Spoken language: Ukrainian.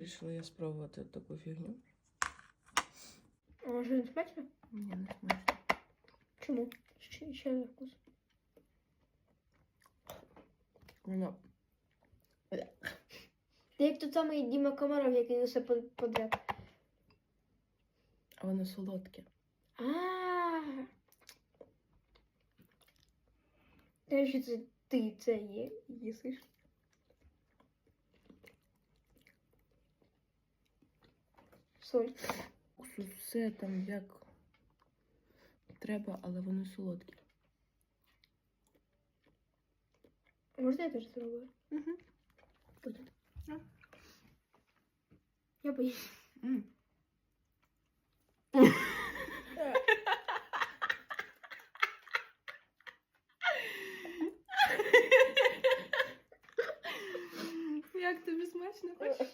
Вирішила я спробувати таку фігню. А може не смачно? Ні, не смачно. Чому? Ще, ще за вкус. Воно Ти як той самий Діма Комаров, який усе подряд. а воно солодке. А. Те, що це ти це є, їсиш. соль. Все там як треба, але вони солодкі. Можна я теж зробила? Угу. Я боюсь. Як тобі смачно? Хоч?